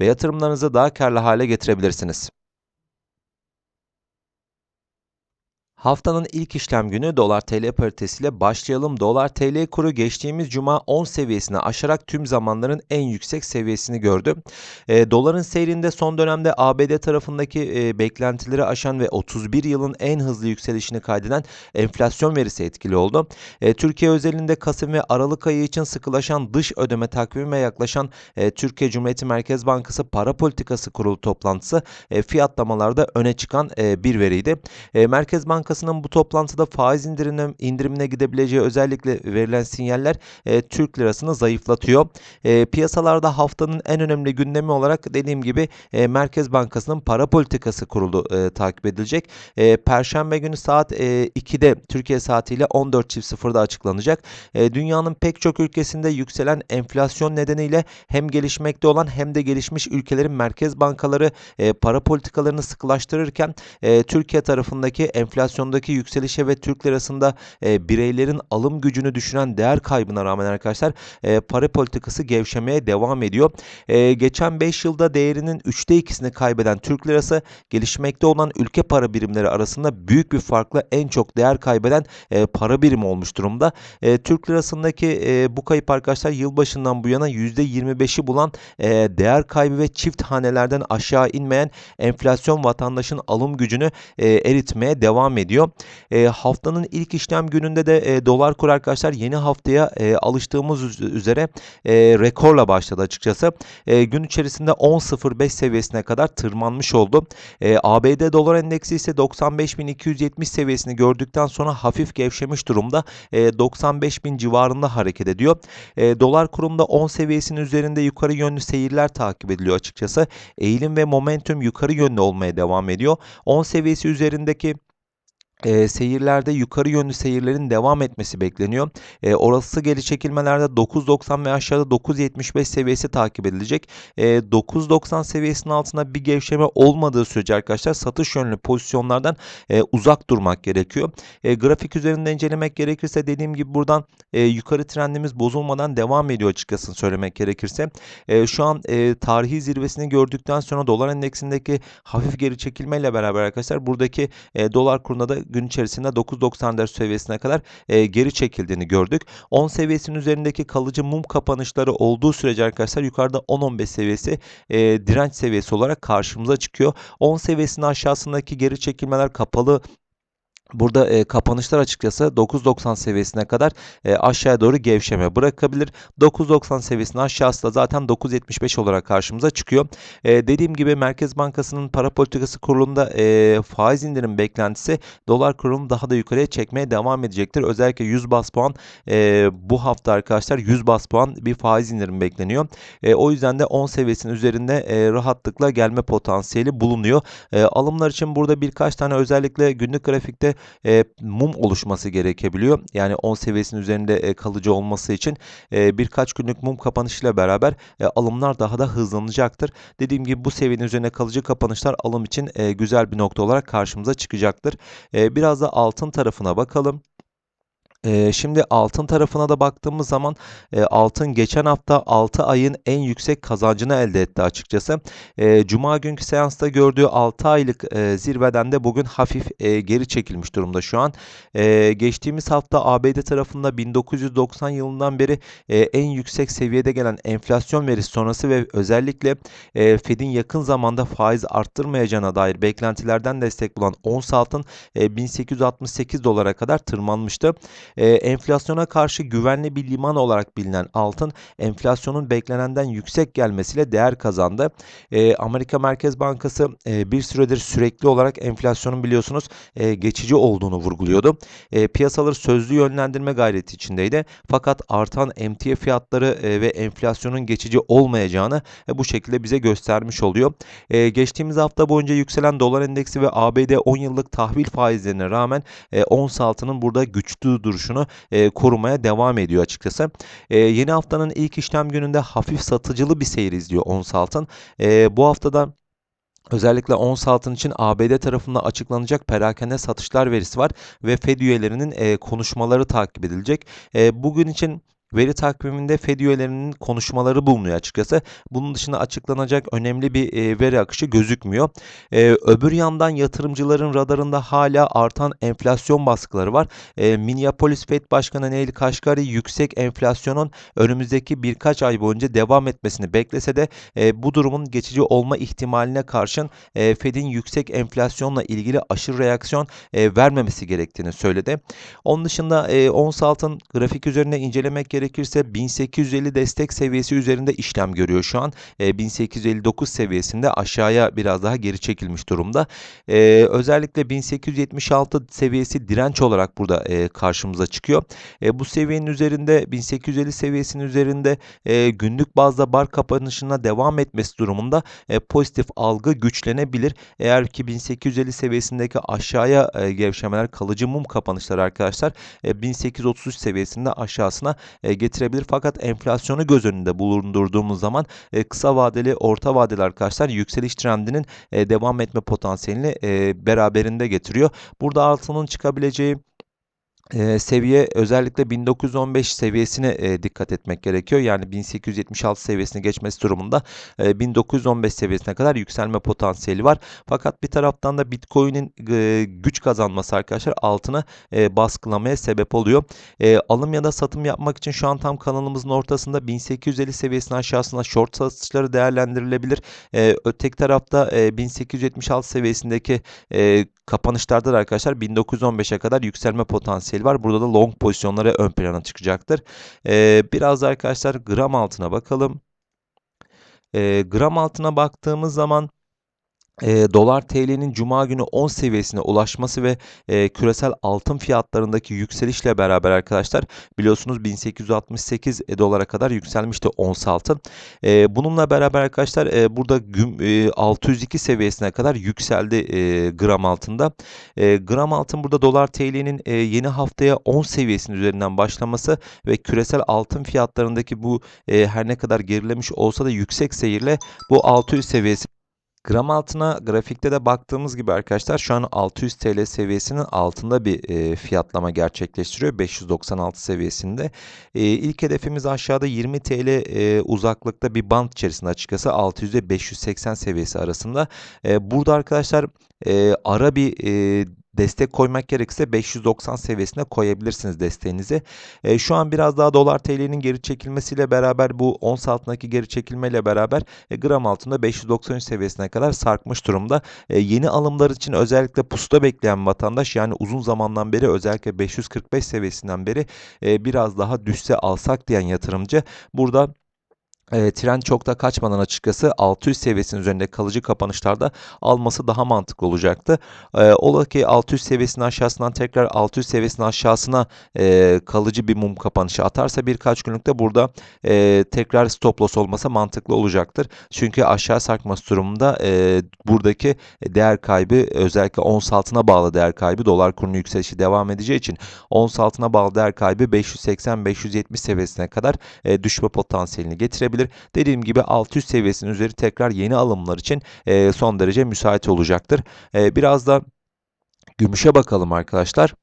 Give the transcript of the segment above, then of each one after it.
ve yatırımlarınızı daha karlı hale getirebilirsiniz. Haftanın ilk işlem günü dolar TL paritesiyle başlayalım. Dolar TL kuru geçtiğimiz cuma 10 seviyesini aşarak tüm zamanların en yüksek seviyesini gördü. E, doların seyrinde son dönemde ABD tarafındaki e, beklentileri aşan ve 31 yılın en hızlı yükselişini kaydeden enflasyon verisi etkili oldu. E, Türkiye özelinde Kasım ve Aralık ayı için sıkılaşan dış ödeme takvimine yaklaşan e, Türkiye Cumhuriyeti Merkez Bankası Para Politikası Kurulu toplantısı e, fiyatlamalarda öne çıkan e, bir veriydi. E, Merkez Bankası'nın bu toplantıda faiz indirimine, indirimine gidebileceği özellikle verilen sinyaller e, Türk lirasını zayıflatıyor. E, piyasalarda haftanın en önemli gündemi olarak dediğim gibi e, Merkez Bankası'nın para politikası kurulu e, takip edilecek. E, Perşembe günü saat e, 2'de Türkiye saatiyle 14.00'da açıklanacak. E, dünyanın pek çok ülkesinde yükselen enflasyon nedeniyle hem gelişmekte olan hem de gelişmiş ülkelerin merkez bankaları e, para politikalarını sıkılaştırırken e, Türkiye tarafındaki enflasyondaki yükselişe ve Türk lirasında e, bireylerin alım gücünü düşüren değer kaybına rağmen arkadaşlar e, para politikası gevşemeye devam ediyor. E, geçen 5 yılda değerinin 3'te 2'sini kaybeden Türk lirası gelişmekte olan ülke para birimleri arasında büyük bir farkla en çok değer kaybeden e, para birimi olmuş durumda. E, Türk lirasındaki e, bu kayıp arkadaşlar yılbaşından bu yana %25'i bulan e, değer kaybı ve çift hanelerden aşağı inmeyen enflasyon vatandaşın alım gücünü e, eritmeye devam ediyor. E, haftanın ilk işlem gününde de e, dolar kur arkadaşlar yeni haftaya e, alıştığımız üz- üzere e, rekorla başladı açıkçası. E, gün içerisinde 10.05 seviyesine kadar tırmanmış oldu. E, ABD dolar endeksi ise 95.270 seviyesini gördükten sonra hafif gevşemiş durumda. E, 95.000 civarında hareket ediyor. E, dolar kurunda 10 seviyesinin üzerinde yukarı yönlü seyirler takip ediliyor açıkçası. Eğilim ve momentum yukarı yönlü olmaya devam ediyor. 10 seviyesi üzerindeki e, seyirlerde yukarı yönlü seyirlerin devam etmesi bekleniyor. E, orası geri çekilmelerde 9.90 ve aşağıda 9.75 seviyesi takip edilecek. E, 9.90 seviyesinin altında bir gevşeme olmadığı sürece arkadaşlar satış yönlü pozisyonlardan e, uzak durmak gerekiyor. E, grafik üzerinde incelemek gerekirse dediğim gibi buradan e, yukarı trendimiz bozulmadan devam ediyor açıkçası söylemek gerekirse. E, şu an e, tarihi zirvesini gördükten sonra dolar endeksindeki hafif geri çekilmeyle beraber arkadaşlar buradaki e, dolar kurunda da gün içerisinde 9.94 seviyesine kadar e, geri çekildiğini gördük. 10 seviyesinin üzerindeki kalıcı mum kapanışları olduğu sürece arkadaşlar yukarıda 10-15 seviyesi e, direnç seviyesi olarak karşımıza çıkıyor. 10 seviyesinin aşağısındaki geri çekilmeler kapalı Burada e, kapanışlar açıkçası 9.90 seviyesine kadar e, aşağıya doğru gevşeme bırakabilir. 9.90 seviyesinin aşağısı da zaten 9.75 olarak karşımıza çıkıyor. E, dediğim gibi Merkez Bankası'nın para politikası kurulunda e, faiz indirim beklentisi dolar kurunu daha da yukarıya çekmeye devam edecektir. Özellikle 100 bas puan e, bu hafta arkadaşlar 100 bas puan bir faiz indirim bekleniyor. E, o yüzden de 10 seviyesinin üzerinde e, rahatlıkla gelme potansiyeli bulunuyor. E, alımlar için burada birkaç tane özellikle günlük grafikte e, mum oluşması gerekebiliyor. Yani 10 seviyesinin üzerinde e, kalıcı olması için e, birkaç günlük mum kapanışıyla beraber e, alımlar daha da hızlanacaktır. Dediğim gibi bu seviyenin üzerine kalıcı kapanışlar alım için e, güzel bir nokta olarak karşımıza çıkacaktır. E, biraz da altın tarafına bakalım. Ee, şimdi altın tarafına da baktığımız zaman e, altın geçen hafta 6 ayın en yüksek kazancını elde etti açıkçası. E, Cuma günkü seansta gördüğü 6 aylık e, zirveden de bugün hafif e, geri çekilmiş durumda şu an. E, geçtiğimiz hafta ABD tarafında 1990 yılından beri en yüksek seviyede gelen enflasyon verisi sonrası ve özellikle Fed'in yakın zamanda faiz arttırmayacağına dair beklentilerden destek bulan ons altın e, 1868 dolara kadar tırmanmıştı. E, enflasyona karşı güvenli bir liman olarak bilinen altın enflasyonun beklenenden yüksek gelmesiyle değer kazandı. E, Amerika Merkez Bankası e, bir süredir sürekli olarak enflasyonun biliyorsunuz e, geçici olduğunu vurguluyordu. E, piyasaları sözlü yönlendirme gayreti içindeydi. Fakat artan emtia fiyatları e, ve enflasyonun geçici olmayacağını e, bu şekilde bize göstermiş oluyor. E, geçtiğimiz hafta boyunca yükselen dolar endeksi ve ABD 10 yıllık tahvil faizlerine rağmen e, ons altının burada güçlü duruşunu e, korumaya devam ediyor açıkçası. E, yeni haftanın ilk işlem gününde hafif satıcılı bir seyir izliyor ons altın. E, bu haftada Özellikle ons altın için ABD tarafında açıklanacak perakende satışlar verisi var ve Fed üyelerinin e, konuşmaları takip edilecek. E, bugün için Veri takviminde Fed üyelerinin konuşmaları bulunuyor açıkçası. Bunun dışında açıklanacak önemli bir e, veri akışı gözükmüyor. E, öbür yandan yatırımcıların radarında hala artan enflasyon baskıları var. E, Minneapolis Fed Başkanı Neil Kashkari yüksek enflasyonun önümüzdeki birkaç ay boyunca devam etmesini beklese de e, bu durumun geçici olma ihtimaline karşın e, Fed'in yüksek enflasyonla ilgili aşırı reaksiyon e, vermemesi gerektiğini söyledi. Onun dışında e, ons altın grafik üzerinde incelemek gerekiyor gerekirse 1850 destek seviyesi üzerinde işlem görüyor şu an. E, 1859 seviyesinde aşağıya biraz daha geri çekilmiş durumda. E, özellikle 1876 seviyesi direnç olarak burada e, karşımıza çıkıyor. E, bu seviyenin üzerinde 1850 seviyesinin üzerinde e, günlük bazda bar kapanışına devam etmesi durumunda e, pozitif algı güçlenebilir. Eğer ki 1850 seviyesindeki aşağıya e, gevşemeler kalıcı mum kapanışları arkadaşlar e, 1833 seviyesinde aşağısına e, getirebilir. Fakat enflasyonu göz önünde bulundurduğumuz zaman e, kısa vadeli, orta vadeli arkadaşlar yükseliş trendinin e, devam etme potansiyelini e, beraberinde getiriyor. Burada altının çıkabileceği e, seviye özellikle 1915 seviyesine e, dikkat etmek gerekiyor. Yani 1876 seviyesini geçmesi durumunda e, 1915 seviyesine kadar yükselme potansiyeli var. Fakat bir taraftan da Bitcoin'in e, güç kazanması arkadaşlar altına e, baskılamaya sebep oluyor. E, alım ya da satım yapmak için şu an tam kanalımızın ortasında 1850 seviyesinin aşağısına short satışları değerlendirilebilir. E, öteki tarafta e, 1876 seviyesindeki e, kapanışlarda da arkadaşlar 1915'e kadar yükselme potansiyeli var. Burada da long pozisyonları ön plana çıkacaktır. Ee, biraz da arkadaşlar gram altına bakalım. Ee, gram altına baktığımız zaman e, dolar TL'nin cuma günü 10 seviyesine ulaşması ve e, küresel altın fiyatlarındaki yükselişle beraber arkadaşlar biliyorsunuz 1868 dolara kadar yükselmişti ons altın. E, bununla beraber arkadaşlar e, burada güm, e, 602 seviyesine kadar yükseldi e, gram altında. E, gram altın burada dolar TL'nin e, yeni haftaya 10 seviyesinin üzerinden başlaması ve küresel altın fiyatlarındaki bu e, her ne kadar gerilemiş olsa da yüksek seyirle bu 600 seviyesi Gram altına grafikte de baktığımız gibi arkadaşlar şu an 600 TL seviyesinin altında bir e, fiyatlama gerçekleştiriyor. 596 seviyesinde. E, ilk hedefimiz aşağıda 20 TL e, uzaklıkta bir band içerisinde açıkçası 600 ile 580 seviyesi arasında. E, burada arkadaşlar e, ara bir e, destek koymak gerekirse 590 seviyesine koyabilirsiniz desteğinizi. E, şu an biraz daha dolar TL'nin geri çekilmesiyle beraber bu ons altındaki geri çekilmeyle beraber e, gram altında 593 seviyesine kadar sarkmış durumda. E, yeni alımlar için özellikle pusuda bekleyen vatandaş yani uzun zamandan beri özellikle 545 seviyesinden beri e, biraz daha düşse alsak diyen yatırımcı burada e, trend çok da kaçmadan açıkçası 600 seviyesinin üzerinde kalıcı kapanışlarda alması daha mantıklı olacaktı. E, ola ki 600 seviyesinin aşağısından tekrar 600 seviyesinin aşağısına e, kalıcı bir mum kapanışı atarsa birkaç günlükte burada e, tekrar stop loss olması mantıklı olacaktır. Çünkü aşağı sarkması durumunda e, buradaki değer kaybı özellikle ons altına bağlı değer kaybı dolar kurunun yükselişi devam edeceği için ons altına bağlı değer kaybı 580-570 seviyesine kadar e, düşme potansiyelini getirebilir olabilir. Dediğim gibi 600 seviyesinin üzeri tekrar yeni alımlar için son derece müsait olacaktır. Biraz da gümüşe bakalım arkadaşlar.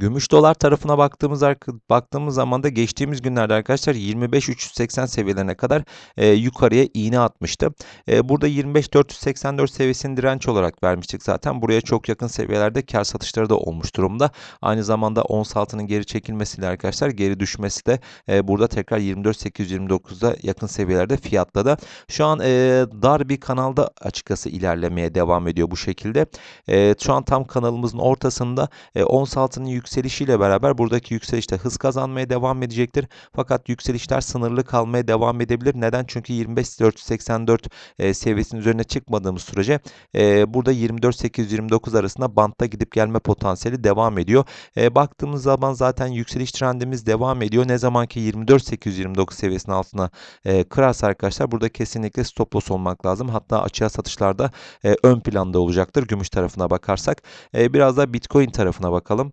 Gümüş dolar tarafına baktığımız baktığımız zaman da geçtiğimiz günlerde arkadaşlar 25.380 seviyelerine kadar e, yukarıya iğne atmıştı. E, burada 25.484 seviyesini direnç olarak vermiştik zaten. Buraya çok yakın seviyelerde kar satışları da olmuş durumda. Aynı zamanda ons altının geri çekilmesiyle arkadaşlar geri düşmesi de e, burada tekrar 24.829'da yakın seviyelerde fiyatladı. Şu an e, dar bir kanalda açıkçası ilerlemeye devam ediyor bu şekilde. E, şu an tam kanalımızın ortasında e, ons altının yüksek yükselişiyle beraber buradaki yükselişte hız kazanmaya devam edecektir. Fakat yükselişler sınırlı kalmaya devam edebilir. Neden? Çünkü 25.484 e, seviyesinin üzerine çıkmadığımız sürece e, burada 24.829 arasında bantta gidip gelme potansiyeli devam ediyor. E, baktığımız zaman zaten yükseliş trendimiz devam ediyor. Ne zaman ki 24.829 seviyesinin altına e, kırarsa arkadaşlar burada kesinlikle stop loss olmak lazım. Hatta açığa satışlarda e, ön planda olacaktır. Gümüş tarafına bakarsak. E, biraz da Bitcoin tarafına bakalım.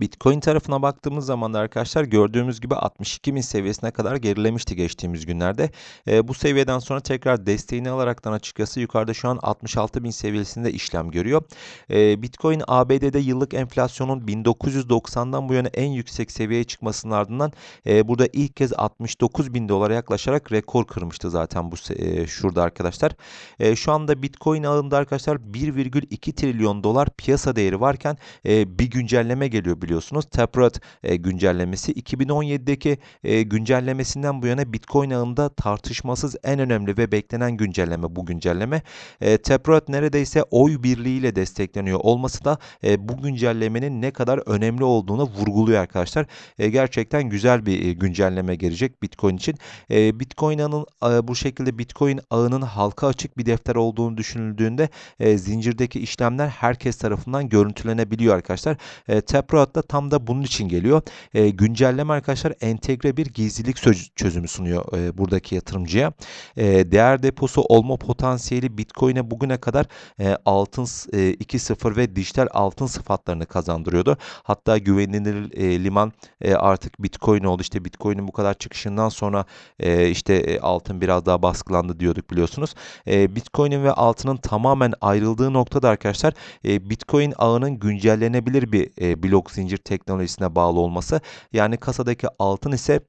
Bitcoin tarafına baktığımız zaman da arkadaşlar gördüğümüz gibi 62 bin seviyesine kadar gerilemişti geçtiğimiz günlerde. E, bu seviyeden sonra tekrar desteğini alaraktan açıkçası yukarıda şu an 66 bin seviyesinde işlem görüyor. E, Bitcoin ABD'de yıllık enflasyonun 1990'dan bu yana en yüksek seviyeye çıkmasının ardından e, burada ilk kez 69 bin dolara yaklaşarak rekor kırmıştı zaten bu e, şurada arkadaşlar. E, şu anda Bitcoin ağında arkadaşlar 1,2 trilyon dolar piyasa değeri varken e, bir güncelleme geliyor biliyorsunuz. Taproot e, güncellemesi 2017'deki e, güncellemesinden bu yana Bitcoin ağında tartışmasız en önemli ve beklenen güncelleme bu güncelleme. E, Taproot neredeyse oy birliğiyle destekleniyor olması da e, bu güncellemenin ne kadar önemli olduğunu vurguluyor arkadaşlar. E, gerçekten güzel bir e, güncelleme gelecek Bitcoin için. E, Bitcoin ağının e, bu şekilde Bitcoin ağının halka açık bir defter olduğunu düşünüldüğünde e, zincirdeki işlemler herkes tarafından görüntülenebiliyor arkadaşlar. E, Taproot da tam da bunun için geliyor. E, güncelleme arkadaşlar entegre bir gizlilik çözümü sunuyor e, buradaki yatırımcıya. E, değer deposu olma potansiyeli Bitcoin'e bugüne kadar e, altın e, 2.0 ve dijital altın sıfatlarını kazandırıyordu. Hatta güvenilir e, liman e, artık Bitcoin oldu. İşte Bitcoin'in bu kadar çıkışından sonra e, işte e, altın biraz daha baskılandı diyorduk biliyorsunuz. E, Bitcoin'in ve altının tamamen ayrıldığı noktada arkadaşlar e, Bitcoin ağının güncellenebilir bir e, blok zincir teknolojisine bağlı olması. Yani kasadaki altın ise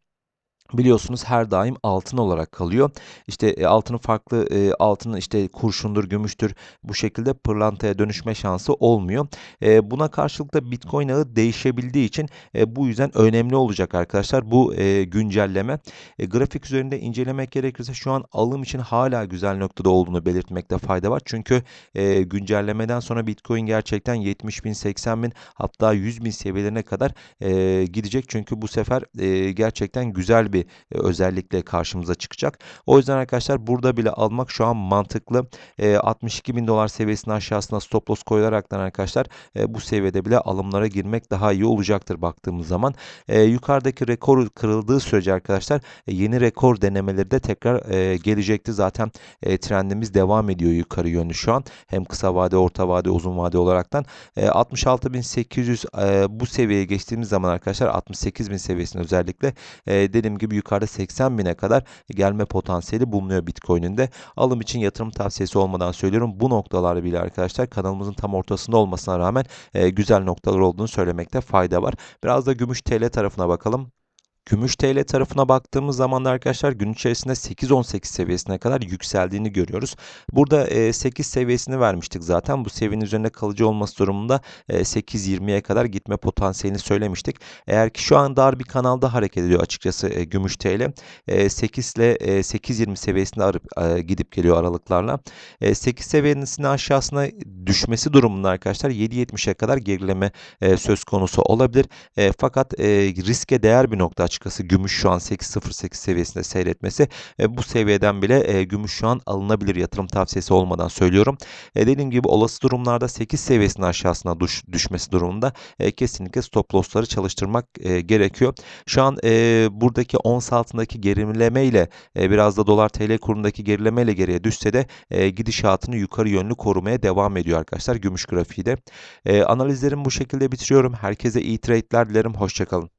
biliyorsunuz her daim altın olarak kalıyor. İşte e, altının farklı e, altının işte kurşundur, gümüştür bu şekilde pırlantaya dönüşme şansı olmuyor. E, buna karşılık da Bitcoin ağı değişebildiği için e, bu yüzden önemli olacak arkadaşlar bu e, güncelleme. E, grafik üzerinde incelemek gerekirse şu an alım için hala güzel noktada olduğunu belirtmekte fayda var. Çünkü e, güncellemeden sonra Bitcoin gerçekten 70 bin, 80 bin hatta 100 bin seviyelerine kadar e, gidecek. Çünkü bu sefer e, gerçekten güzel bir bir e, özellikle karşımıza çıkacak. O yüzden arkadaşlar burada bile almak şu an mantıklı. E, 62 bin dolar seviyesinin aşağısına stop loss koyularaktan arkadaşlar e, bu seviyede bile alımlara girmek daha iyi olacaktır baktığımız zaman. E, yukarıdaki rekor kırıldığı sürece arkadaşlar e, yeni rekor denemeleri de tekrar e, gelecekti. Zaten e, trendimiz devam ediyor yukarı yönlü şu an. Hem kısa vade, orta vade, uzun vade olaraktan. E, 66.800 e, bu seviyeye geçtiğimiz zaman arkadaşlar 68.000 seviyesinde özellikle e, dediğim gibi gibi yukarıda 80 bine kadar gelme potansiyeli bulunuyor Bitcoin'in de. Alım için yatırım tavsiyesi olmadan söylüyorum. Bu noktalar bile arkadaşlar kanalımızın tam ortasında olmasına rağmen e, güzel noktalar olduğunu söylemekte fayda var. Biraz da gümüş TL tarafına bakalım. Gümüş TL tarafına baktığımız zaman da arkadaşlar gün içerisinde 8-18 seviyesine kadar yükseldiğini görüyoruz. Burada 8 e, seviyesini vermiştik zaten. Bu seviyenin üzerinde kalıcı olması durumunda 8-20'ye kadar gitme potansiyelini söylemiştik. Eğer ki şu an dar bir kanalda hareket ediyor açıkçası e, Gümüş TL. 8 ile 8-20 seviyesinde arıp gidip geliyor aralıklarla. 8 seviyesinin aşağısına düşmesi durumunda arkadaşlar 7-70'e kadar gerileme söz konusu olabilir. Fakat riske değer bir nokta açıkçası gümüş şu an 8.08 seviyesinde seyretmesi. E, bu seviyeden bile e, gümüş şu an alınabilir yatırım tavsiyesi olmadan söylüyorum. E, dediğim gibi olası durumlarda 8 seviyesinin aşağısına düş, düşmesi durumunda e, kesinlikle stop lossları çalıştırmak e, gerekiyor. Şu an e, buradaki ons altındaki gerileme ile e, biraz da dolar TL kurundaki gerileme ile geriye düşse de e, gidişatını yukarı yönlü korumaya devam ediyor arkadaşlar gümüş grafiği de. E, analizlerimi bu şekilde bitiriyorum. Herkese iyi trade'ler dilerim. Hoşçakalın.